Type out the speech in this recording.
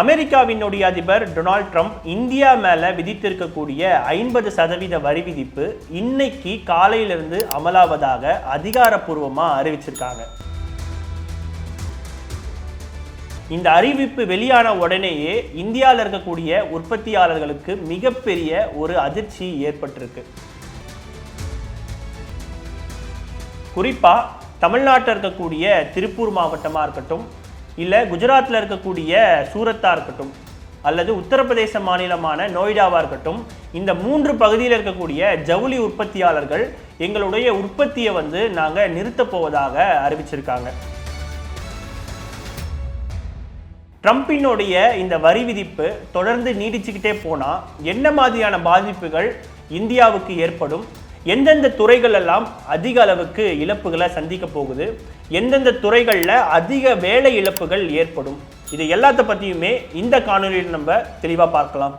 அமெரிக்காவினுடைய அதிபர் Donald Trump India மேல விதித்திருக்கக்கூடிய ஐம்பது சதவீத வரி விதிப்பு இன்னைக்கு காலையிலிருந்து அமலாவதாக அதிகாரப்பூர்வமாக அறிவிச்சிருக்காங்க. இந்த அறிவிப்பு வெளியான உடனேயே இந்தியாவில் இருக்கக்கூடிய உற்பத்தியாளர்களுக்கு மிகப்பெரிய ஒரு அதிர்ச்சி ஏற்பட்டிருக்கு. குறிப்பா தமிழ்நாட்டில் இருக்கக்கூடிய திருப்பூர் மாவட்டமாக இருக்கட்டும் இல்லை குஜராத்தில் இருக்கக்கூடிய சூரத்தாக இருக்கட்டும் அல்லது உத்தரப்பிரதேச மாநிலமான நோய்டாவாக இருக்கட்டும் இந்த மூன்று பகுதியில் இருக்கக்கூடிய ஜவுளி உற்பத்தியாளர்கள் எங்களுடைய உற்பத்தியை வந்து நாங்கள் நிறுத்தப் போவதாக அறிவிச்சிருக்காங்க. ட்ரம்பினுடைய இந்த வரி விதிப்பு தொடர்ந்து நீடிச்சுக்கிட்டே போனால் என்ன மாதிரியான பாதிப்புகள் இந்தியாவுக்கு ஏற்படும்? எந்தெந்த துறைகள் எல்லாம் அதிக அளவுக்கு இழப்புகளை சந்திக்க போகுது எந்தெந்த துறைகளில் அதிக வேலை இழப்புகள் ஏற்படும் இது எல்லாத்த பற்றியுமே இந்த காணொலியில் நம்ம தெளிவாக பார்க்கலாம்.